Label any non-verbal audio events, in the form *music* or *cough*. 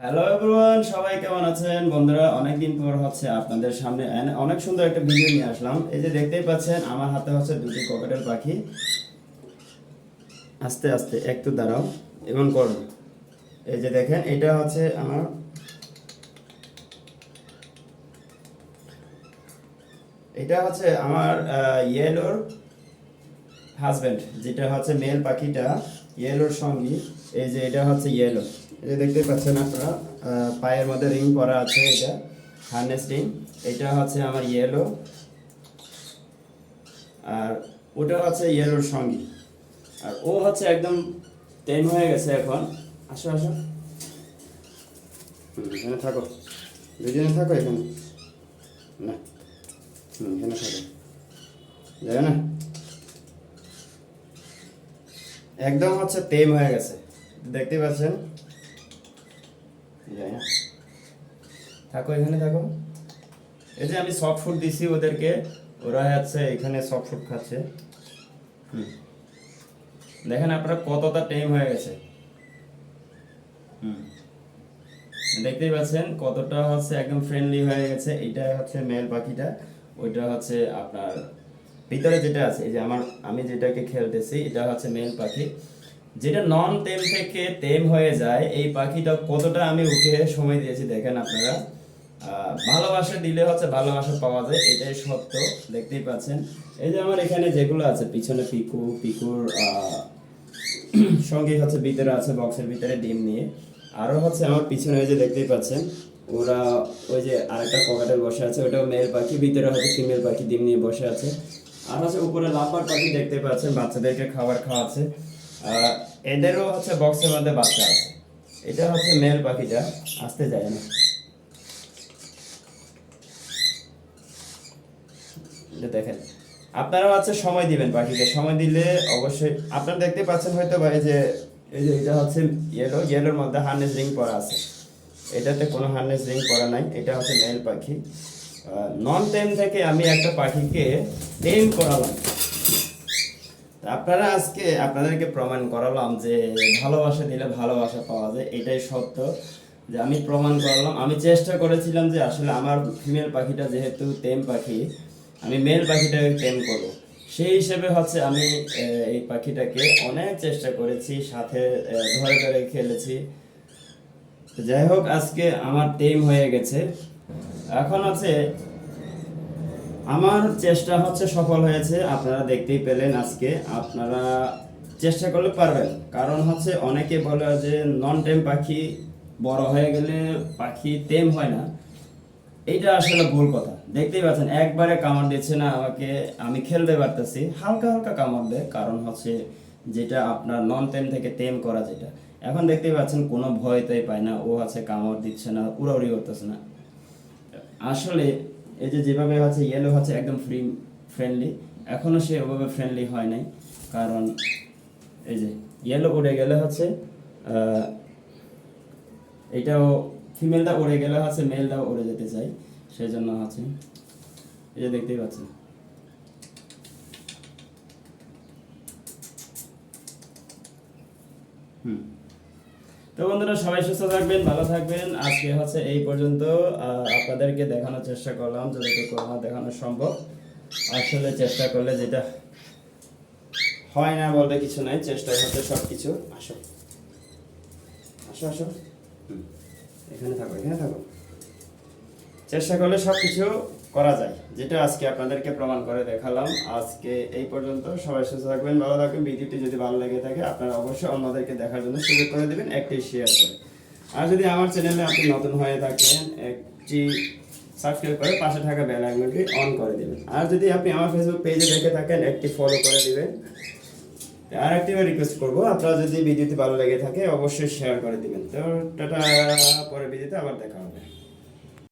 Hello everyone সবাই কেমন আছেন? বন্ধুরা, অনেকদিন পর হচ্ছে আপনাদের সামনে অনেক সুন্দর একটা ভিডিও নিয়ে আসলাম। এই যে দেখতেই পাচ্ছেন, আমার হাতে হচ্ছে দুটি ককেটেল পাখি। আস্তে আস্তে, একটু দাঁড়াও এমন করো। এই যে দেখেন, এটা হচ্ছে আমার এটা হচ্ছে আমার ইয়েলোর হাজবেন্ড যেটা হচ্ছে মেল পাখিটা ইয়েলোর সঙ্গী। এই যে এটা হচ্ছে ইয়েলো এই দেখতে পাচ্ছেন আপনারা পায়ের মধ্যে রিং পরা আছে এটা হার্নেস রিং এটা হচ্ছে আমার ইয়েলো আর ওটা হচ্ছে ইয়েলোর সঙ্গী। আর ও হচ্ছে একদম টেন হয়ে গেছে এখন। আসো আসো। এখানে থাকো। দুজনে থাকো এখানে। না। হুম, এখানে থাকো। যাবে না? একদম হচ্ছে টেম হয়ে গেছে। দেখতে পাচ্ছেন? থাকো এখানে, থাকো। এই যে আমি সফট ফুড দিছি ওদেরকে, ওরা হচ্ছে এখানে সফট ফুড খাচ্ছে। হুম। দেখেন আপনারা কতটা টেম হয়ে গেছে। হুম। দেখতেই পাচ্ছেন কতটা হচ্ছে একদম ফ্রেন্ডলি হয়ে গেছে। এটা হচ্ছে মেল পাখিটা, ওইটা হচ্ছে আপনার ভিতরে যেটা আছে, এই যে আমার, আমি যেটাকে খেলতেছি, এটা হচ্ছে মেল পাখি। যেটা নন টেম থেকে টেম হয়ে যায়, এই পাখিটা কতটা আমি উঠে সময় দিয়েছি দেখেন আপনারা। ভালোবাসা দিলে হচ্ছে ভালোবাসা পাওয়া যায়, এটাই সত্য, দেখতেই পাচ্ছেন। এই যে আমার এখানে যেগুলো আছে, পিছনে পিকু, পিকুর *clears throat* সঙ্গে হচ্ছে ভিতরে আছে বক্সের ভিতরে ডিম নিয়ে। আরও হচ্ছে আমার পিছনে ওই যে দেখতেই পাচ্ছেন, ওরা ওই যে আরেকটা পকেটে বসে আছে ওটাও মেয়ের পাখি, ভিতরে হচ্ছে ফিমেল পাখি ডিম নিয়ে বসে আছে। আর হচ্ছে উপরে লাফার পাখি দেখতে পাচ্ছেন, বাচ্চাদেরকে খাবার খাওয়াচ্ছে। এদেরও হচ্ছে বক্সের মধ্যে বাচ্চা আছে। এটা হচ্ছে মেল পাখিটা, আসতে যায় না। দেখেন আপনারা হচ্ছে সময় দিবেন পাখিকে। সময় দিলে অবশ্যই, আপনারা দেখতে পাচ্ছেন হয়তো এই যে এই যে এটা হচ্ছে ইয়েলো ইয়েলোর মধ্যে হার্নেস রিং পরা আছে। এটাতে কোনো হার্নেস রিং পরা নাই, এটা হচ্ছে মেল পাখি। নন টেম থেকে আমি একটা পাখিকে টেম করালাম। আপনারা আজকে আপনাদেরকে প্রমাণ করালাম যে ভালোবাসা দিলে ভালোবাসা পাওয়া যায়, এটাই সত্য। যে আমি প্রমাণ করালাম, আমি চেষ্টা করেছিলাম যে আসলে আমার ফিমেল পাখিটা যেহেতু টেম পাখি, আমি মেল পাখিটাকে টেম করব। সেই হিসেবে হচ্ছে আমি এই পাখিটাকে অনেক চেষ্টা করেছি, সাথে ধরে ধরে খেলেছি। যাই হোক, আজকে আমার টেম হয়ে গেছে। এখন আছে আমার চেষ্টা হচ্ছে সফল হয়েছে, আপনারা দেখতেই পেলেন আজকে। আপনারা চেষ্টা করলে পারবেন। কারণ হচ্ছে অনেকে বলে যে নন টেম পাখি বড় হয়ে গেলে পাখি টেম হয় না। এইটা আসলে ভুল কথা। দেখতেই পাচ্ছেন, একবারে কামড় দিচ্ছে না আমাকে, আমি খেলতে পারতেছি। হালকা হালকা কামড় দেয়, কারণ হচ্ছে যেটা আপনার নন টেম থেকে টেম করা যেটা। এখন দেখতেই পাচ্ছেন, কোনো ভয়তেই পায় না। ও আছে কামড় দিচ্ছে না, উড়াউড়ি করতেছে না। আসলে এই যে যেভাবে হচ্ছে ইয়েলো হচ্ছে একদম ফ্রি ফ্রেন্ডলি এখনও সে ওভাবে ফ্রেন্ডলি হয় নাই, কারণ এই যে ইয়েলো উড়ে গেলে হচ্ছে এটাও ফিমেলটা উড়ে গেলে হচ্ছে মেলটাও উড়ে যেতে চাই সেই জন্য হচ্ছে, এই যে দেখতেই পাচ্ছেন। হুম। তো বন্ধুরা, সবাই সুস্থ থাকবেন, ভালো থাকবেন। আজকে হচ্ছে এই পর্যন্ত আপনাদেরকে দেখানোর চেষ্টা করলাম যতটুকু আমার দেখানো সম্ভব। আসলে চেষ্টা করলে যেটা হয় না বলতে কিছু নাই চেষ্টা হচ্ছে সব কিছু আসো আসো। আসো এখানে থাকো এখানে থাকো। চেষ্টা করলে সব কিছু করা যায়। যেটা আজকে আপনাদেরকে প্রমাণ করে দেখালাম। আজকে এই পর্যন্ত। সবাই সুস্থ থাকবেন, ভালো থাকবেন। ভিডিওটি যদি ভালো লেগে থাকে, আপনারা অবশ্যই অন্যদেরকে দেখার জন্য সুযোগ করে দেবেন, একটি শেয়ার করে। আর যদি আমার চ্যানেলে আপনি নতুন হয়ে থাকেন, একটি সাবস্ক্রাইব করে পাশে থাকা বেল আইকনটি অন করে দেবেন। আর যদি আপনি আমার ফেসবুক পেজে দেখে থাকেন, একটি ফলো করে দেবেন। আর একটি রিকোয়েস্ট করব, আপনারা যদি ভিডিওটি ভালো লেগে থাকে, অবশ্যই শেয়ার করে দিবেন। তো টাটা পরে ভিডিওতে আবার দেখা হবে।